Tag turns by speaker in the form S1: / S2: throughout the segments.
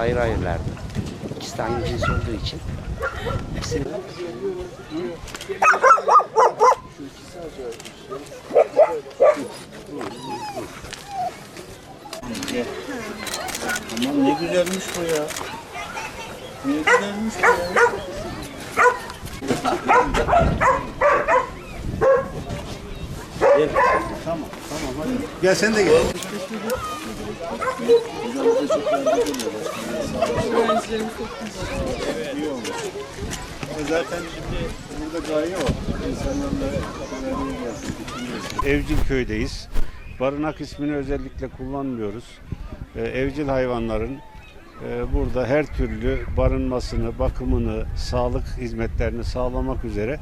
S1: ayrı ayrılardı. İkisi de aynı cins olduğu için. Hepsini
S2: Aman ne güzelmiş bu ya. Ne güzelmiş bu ya. Gel. Tamam, tamam hadi. Gel sen de gel. Zaten şimdi burada gaye. İnsanlarla.
S3: Evcil köydeyiz. Barınak ismini özellikle kullanmıyoruz. Ee, evcil hayvanların e, burada her türlü barınmasını, bakımını, sağlık hizmetlerini sağlamak üzere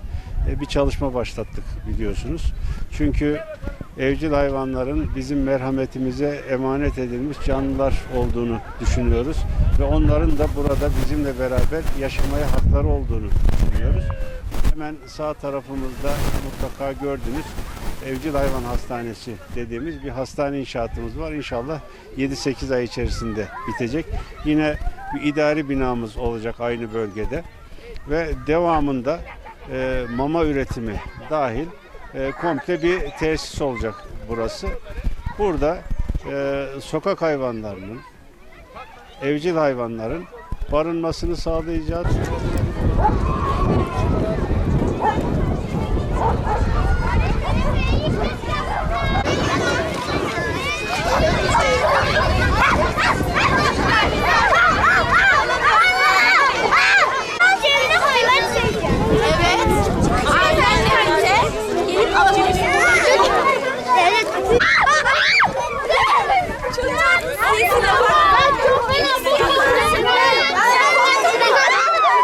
S3: bir çalışma başlattık biliyorsunuz. Çünkü evcil hayvanların bizim merhametimize emanet edilmiş canlılar olduğunu düşünüyoruz ve onların da burada bizimle beraber yaşamaya hakları olduğunu düşünüyoruz. Hemen sağ tarafımızda mutlaka gördünüz Evcil Hayvan Hastanesi dediğimiz bir hastane inşaatımız var. İnşallah 7-8 ay içerisinde bitecek. Yine bir idari binamız olacak aynı bölgede. Ve devamında e, mama üretimi dahil e, komple bir tesis olacak burası. Burada e, sokak hayvanlarının, evcil hayvanların barınmasını sağlayacağız.